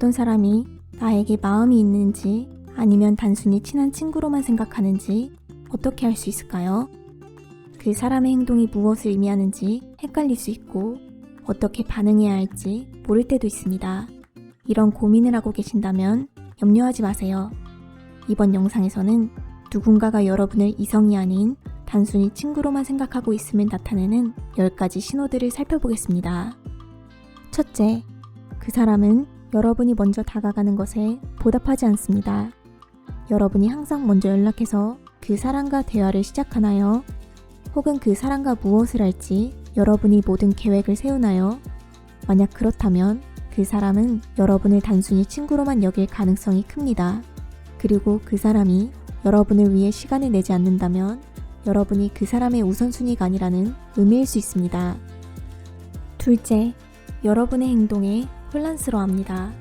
어떤 사람이 나에게 마음이 있는지 아니면 단순히 친한 친구로만 생각하는지 어떻게 알 수 있을까요? 그 사람의 행동이 무엇을 의미하는지 헷갈릴 수 있고 어떻게 반응해야 할지 모를 때도 있습니다. 이런 고민을 하고 계신다면 염려하지 마세요. 이번 영상에서는 누군가가 여러분을 이성이 아닌 단순히 친구로만 생각하고 있음을 나타내는 10가지 신호들을 살펴보겠습니다. 첫째, 그 사람은 여러분이 먼저 다가가는 것에 보답하지 않습니다. 여러분이 항상 먼저 연락해서 그 사람과 대화를 시작하나요? 혹은 그 사람과 무엇을 할지 여러분이 모든 계획을 세우나요? 만약 그렇다면 그 사람은 여러분을 단순히 친구로만 여길 가능성이 큽니다. 그리고 그 사람이 여러분을 위해 시간을 내지 않는다면 여러분이 그 사람의 우선순위가 아니라는 의미일 수 있습니다. 둘째, 여러분의 행동에 혼란스러워합니다.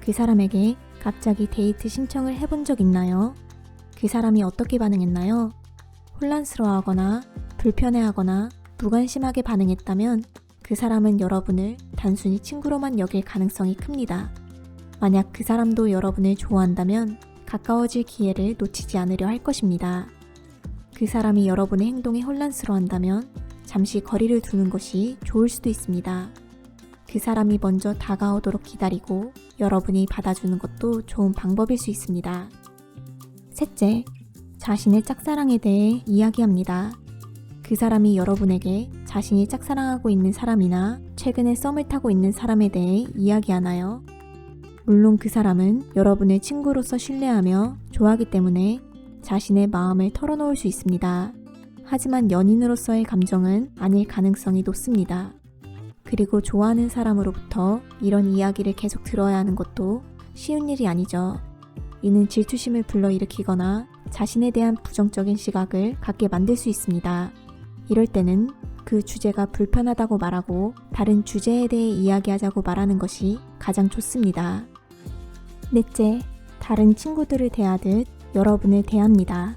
그 사람에게 갑자기 데이트 신청을 해본 적 있나요? 그 사람이 어떻게 반응했나요? 혼란스러워 하거나 불편해 하거나 무관심하게 반응했다면 그 사람은 여러분을 단순히 친구로만 여길 가능성이 큽니다. 만약 그 사람도 여러분을 좋아한다면 가까워질 기회를 놓치지 않으려 할 것입니다. 그 사람이 여러분의 행동에 혼란스러워 한다면 잠시 거리를 두는 것이 좋을 수도 있습니다. 그 사람이 먼저 다가오도록 기다리고 여러분이 받아주는 것도 좋은 방법일 수 있습니다. 셋째, 자신의 짝사랑에 대해 이야기합니다. 그 사람이 여러분에게 자신이 짝사랑하고 있는 사람이나 최근에 썸을 타고 있는 사람에 대해 이야기하나요? 물론 그 사람은 여러분을 친구로서 신뢰하며 좋아하기 때문에 자신의 마음을 털어놓을 수 있습니다. 하지만 연인으로서의 감정은 아닐 가능성이 높습니다. 그리고 좋아하는 사람으로부터 이런 이야기를 계속 들어야 하는 것도 쉬운 일이 아니죠. 이는 질투심을 불러일으키거나 자신에 대한 부정적인 시각을 갖게 만들 수 있습니다. 이럴 때는 그 주제가 불편하다고 말하고 다른 주제에 대해 이야기하자고 말하는 것이 가장 좋습니다. 넷째, 다른 친구들을 대하듯 여러분을 대합니다.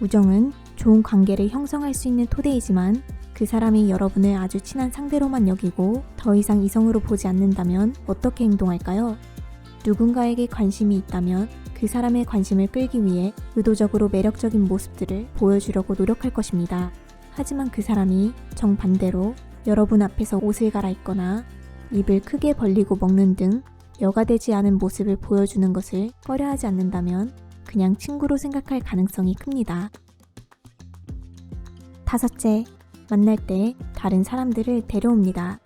우정은 좋은 관계를 형성할 수 있는 토대이지만 그 사람이 여러분을 아주 친한 상대로만 여기고 더 이상 이성으로 보지 않는다면 어떻게 행동할까요? 누군가에게 관심이 있다면 그 사람의 관심을 끌기 위해 의도적으로 매력적인 모습들을 보여주려고 노력할 것입니다. 하지만 그 사람이 정반대로 여러분 앞에서 옷을 갈아입거나 입을 크게 벌리고 먹는 등 여가 되지 않은 모습을 보여주는 것을 꺼려하지 않는다면 그냥 친구로 생각할 가능성이 큽니다. 다섯째, 만날 때 다른 사람들을 데려옵니다.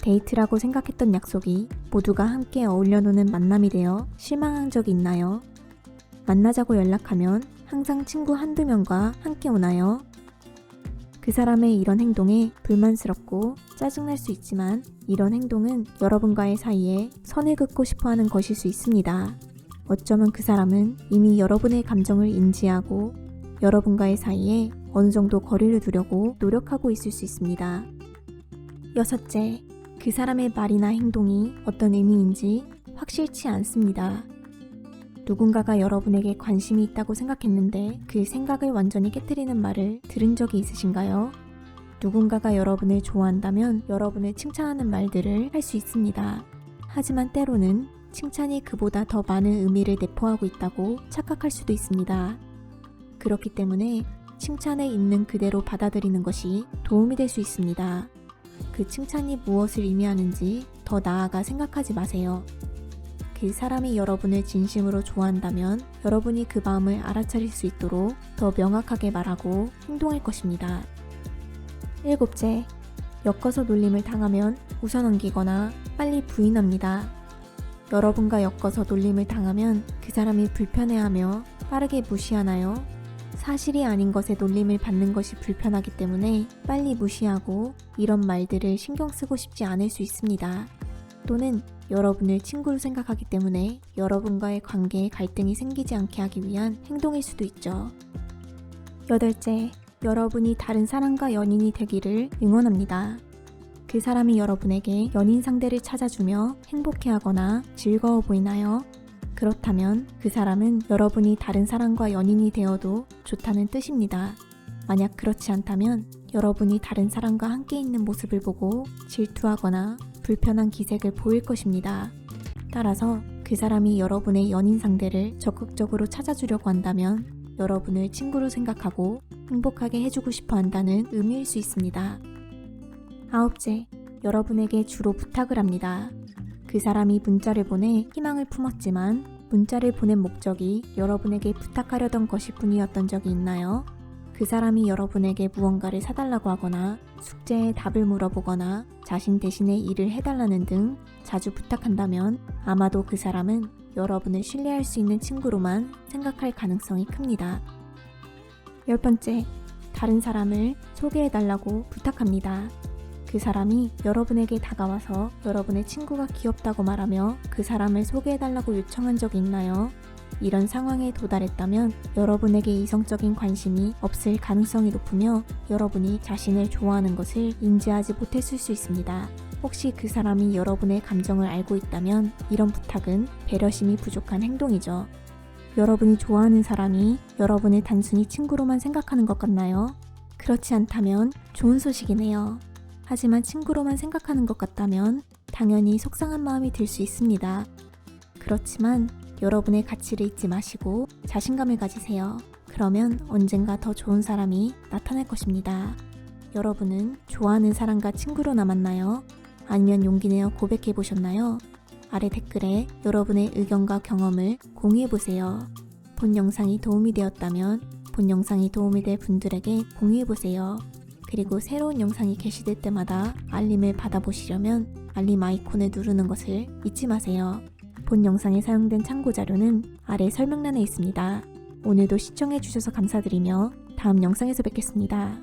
데이트라고 생각했던 약속이 모두가 함께 어울려 노는 만남이 되어 실망한 적이 있나요? 만나자고 연락하면 항상 친구 한두 명과 함께 오나요? 그 사람의 이런 행동에 불만스럽고 짜증날 수 있지만 이런 행동은 여러분과의 사이에 선을 긋고 싶어 하는 것일 수 있습니다. 어쩌면 그 사람은 이미 여러분의 감정을 인지하고 여러분과의 사이에 어느 정도 거리를 두려고 노력하고 있을 수 있습니다. 여섯째, 그 사람의 말이나 행동이 어떤 의미인지 확실치 않습니다. 누군가가 여러분에게 관심이 있다고 생각했는데 그 생각을 완전히 깨뜨리는 말을 들은 적이 있으신가요? 누군가가 여러분을 좋아한다면 여러분을 칭찬하는 말들을 할 수 있습니다. 하지만 때로는 칭찬이 그보다 더 많은 의미를 내포하고 있다고 착각할 수도 있습니다. 그렇기 때문에 칭찬에 있는 그대로 받아들이는 것이 도움이 될 수 있습니다. 그 칭찬이 무엇을 의미하는지 더 나아가 생각하지 마세요. 그 사람이 여러분을 진심으로 좋아한다면 여러분이 그 마음을 알아차릴 수 있도록 더 명확하게 말하고 행동할 것입니다. 일곱째, 엮어서 놀림을 당하면 웃어넘기거나 빨리 부인합니다. 여러분과 엮어서 놀림을 당하면 그 사람이 불편해하며 빠르게 무시하나요? 사실이 아닌 것에 놀림을 받는 것이 불편하기 때문에 빨리 무시하고 이런 말들을 신경 쓰고 싶지 않을 수 있습니다. 또는 여러분을 친구로 생각하기 때문에 여러분과의 관계에 갈등이 생기지 않게 하기 위한 행동일 수도 있죠. 여덟째, 여러분이 다른 사람과 연인이 되기를 응원합니다. 그 사람이 여러분에게 연인 상대를 찾아주며 행복해하거나 즐거워 보이나요? 그렇다면 그 사람은 여러분이 다른 사람과 연인이 되어도 좋다는 뜻입니다. 만약 그렇지 않다면 여러분이 다른 사람과 함께 있는 모습을 보고 질투하거나 불편한 기색을 보일 것입니다. 따라서 그 사람이 여러분의 연인 상대를 적극적으로 찾아주려고 한다면 여러분을 친구로 생각하고 행복하게 해주고 싶어 한다는 의미일 수 있습니다. 아홉째, 여러분에게 주로 부탁을 합니다. 그 사람이 문자를 보내 희망을 품었지만 문자를 보낸 목적이 여러분에게 부탁하려던 것일 뿐이었던 적이 있나요? 그 사람이 여러분에게 무언가를 사달라고 하거나 숙제에 답을 물어보거나 자신 대신에 일을 해달라는 등 자주 부탁한다면 아마도 그 사람은 여러분을 신뢰할 수 있는 친구로만 생각할 가능성이 큽니다. 열 번째, 다른 사람을 소개해달라고 부탁합니다. 그 사람이 여러분에게 다가와서 여러분의 친구가 귀엽다고 말하며 그 사람을 소개해달라고 요청한 적이 있나요? 이런 상황에 도달했다면 여러분에게 이성적인 관심이 없을 가능성이 높으며 여러분이 자신을 좋아하는 것을 인지하지 못했을 수 있습니다. 혹시 그 사람이 여러분의 감정을 알고 있다면 이런 부탁은 배려심이 부족한 행동이죠. 여러분이 좋아하는 사람이 여러분을 단순히 친구로만 생각하는 것 같나요? 그렇지 않다면 좋은 소식이네요. 하지만 친구로만 생각하는 것 같다면 당연히 속상한 마음이 들 수 있습니다. 그렇지만 여러분의 가치를 잊지 마시고 자신감을 가지세요. 그러면 언젠가 더 좋은 사람이 나타날 것입니다. 여러분은 좋아하는 사람과 친구로 남았나요? 아니면 용기 내어 고백해 보셨나요? 아래 댓글에 여러분의 의견과 경험을 공유해 보세요. 본 영상이 도움이 되었다면 본 영상이 도움이 될 분들에게 공유해 보세요. 그리고 새로운 영상이 게시될 때마다 알림을 받아보시려면 알림 아이콘을 누르는 것을 잊지 마세요. 본 영상에 사용된 참고 자료는 아래 설명란에 있습니다. 오늘도 시청해주셔서 감사드리며 다음 영상에서 뵙겠습니다.